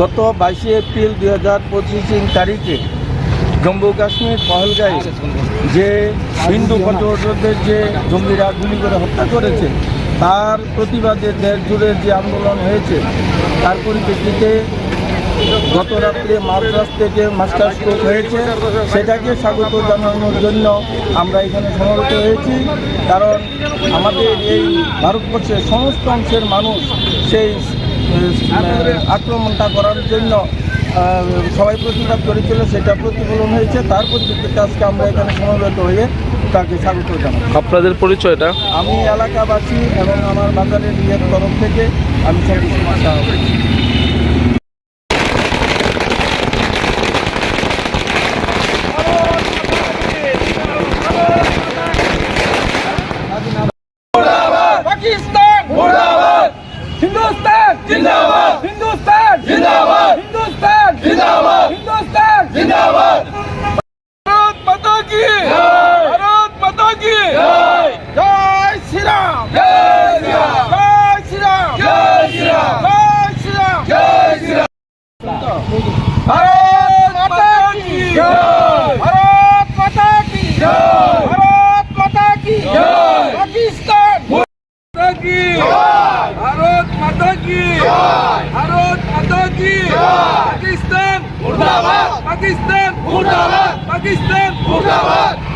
গত বাইশে এপ্রিল দুই হাজার পঁচিশ তারিখে জম্মু কাশ্মীর পহলগাঁয়ে যে হিন্দু পর্যটকদের যে জঙ্গিরা গুলি করে হত্যা করেছে, তার প্রতিবাদে দেশ জুড়ে যে আন্দোলন হয়েছে, তার পরিপ্রেক্ষিতে গত রাত্রে মাদ্রাস থেকে মাস্টার স্ট্রোক হয়েছে। সেটাকে স্বাগত জানানোর জন্য আমরা এখানে সমবেত হয়েছি, কারণ আমাদের এই ভারতবর্ষের সমস্ত অংশের মানুষ সেই আক্রমণটা করার জন্য সবাই প্রতিবাদ করেছিল সেটা প্রতিফলন হয়েছে। তার পরিপ্রেক্ষিতে আজকে আমরা এখানে সমবেত হয়ে তাকে স্বাগত জানাই। আপনাদের পরিচয়টা? আমি এলাকাবাসী এবং আমার বাজারের নিজের তরফ থেকে আমি সঙ্গে Harun Atoki! Pakistan! Murdabad! Pakistan! Murdabad! Pakistan! Murdabad!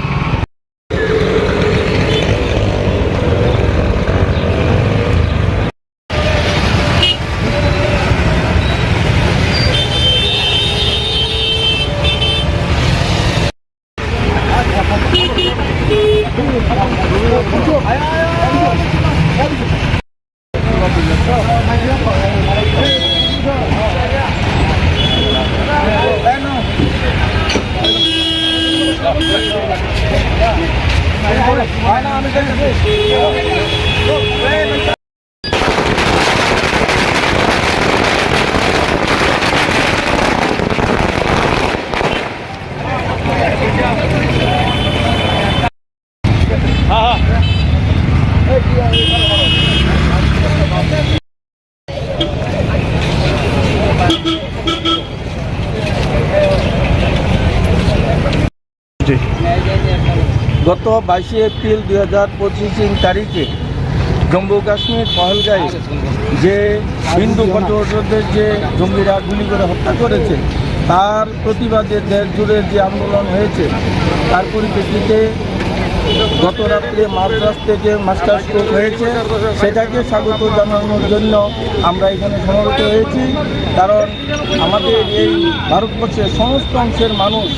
গত বাইশে এপ্রিল দুই হাজার পঁচিশ তারিখে জম্মু কাশ্মীর পহলগাঁয়ে যে হিন্দু পর্যটকদের যে জঙ্গিরা গুলি করে হত্যা করেছে, তার প্রতিবাদে দেশ জুড়ে যে আন্দোলন হয়েছে, তার পরিপ্রেক্ষিতে গত রাত্রে মাদ্রাস থেকে মাস্টার স্ট্রোক হয়েছে সেটাকে স্বাগত জানানোর জন্য আমরা এখানে সমবেত হয়েছি। কারণ আমাদের এই ভারতবর্ষের সমস্ত অংশের মানুষ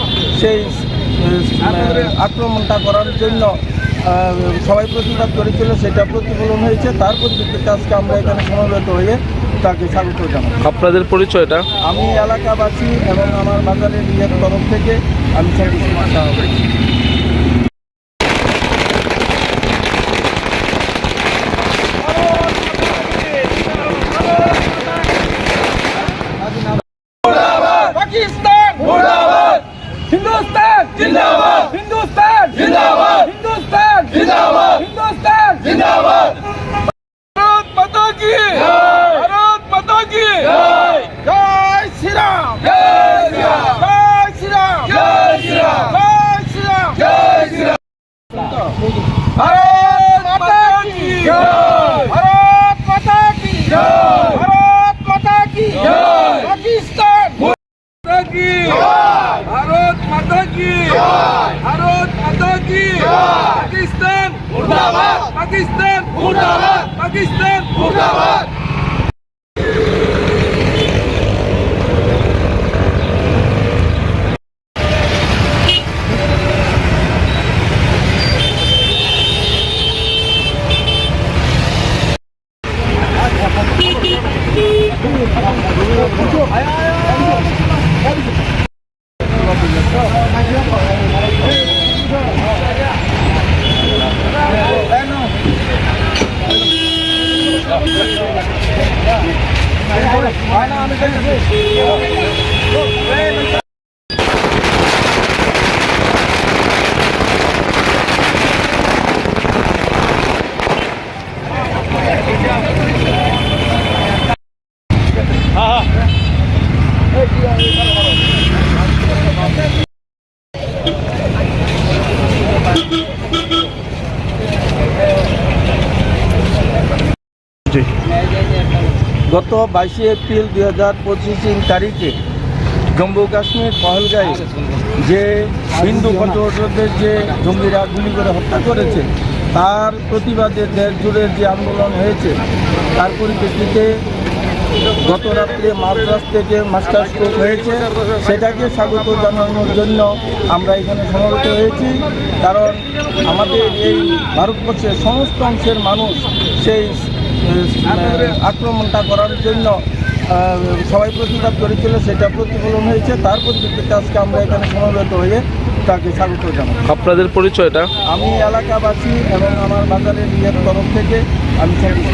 সেই আক্রমণটা করার জন্য সবাই প্রতিবাদ করেছিল সেটা প্রতিফলন হয়েছে। তার পরিপ্রেক্ষিতে আজকে আমরা এখানে সমবেত হয়ে তাকে স্বাগত জানাই আপনাদের পরিচয়টা? আমি এলাকাবাসী এবং আমার বাজারের নিজের তরফ থেকে আমি সঙ্গে मुर्दाबाद पाकिस्तान मुर्दाबाद 아야 হয় না আমি গত বাইশে এপ্রিল দুই হাজার পঁচিশ তারিখে জম্মু কাশ্মীর পহলগাঁয়ে যে হিন্দু কন্ট্রোলদের যে জঙ্গিরা গুলি করে হত্যা করেছে, তার প্রতিবাদে দেশ জুড়ে যে আন্দোলন হয়েছে, তার পরিপ্রেক্ষিতে গত রাত্রে মাদ্রাস থেকে মাস্টার স্ট্রোক হয়েছে। সেটাকে স্বাগত জানানোর জন্য আমরা এখানে সমবেত হয়েছি। কারণ আমাদের এই ভারতবর্ষের সমস্ত অংশের মানুষ সেই আক্রমণটা করার জন্য সবাই প্রতিবাদ করেছিল সেটা প্রতিফলন হয়েছে। তার পরিপ্রেক্ষিতে আজকে আমরা এখানে সমবেত হয়ে তাকে স্বাগত জানাই। আপনাদের পরিচয়টা? আমি এলাকাবাসী এবং আমার বাজারের নিজের তরফ থেকে আমি সংগীত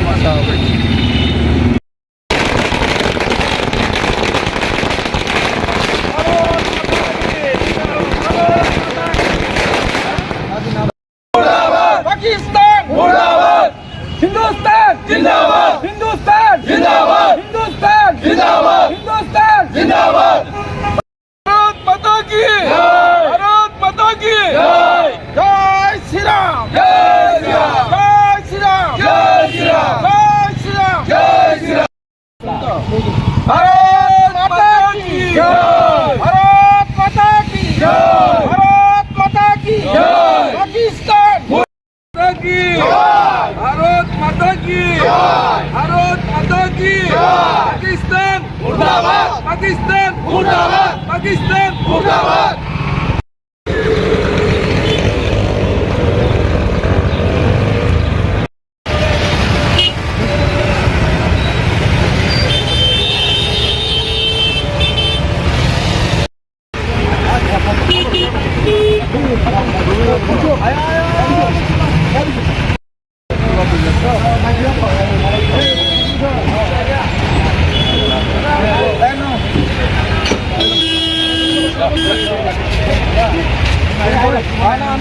भारत माता की जय भारत माता की जय भारत माता की जय पाकिस्तान माता की भारत माता की भारत माता की पाकिस्तान मुर्दाबाद पाकिस्तान मुर्दाबाद पाकिस्तान मुर्दाबाद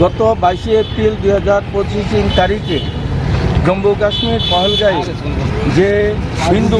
গত বাইশে এপ্রিল দুই হাজার পঁচিশ তারিখে জম্মু কাশ্মীর পহলগাঁয়ে যে হিন্দু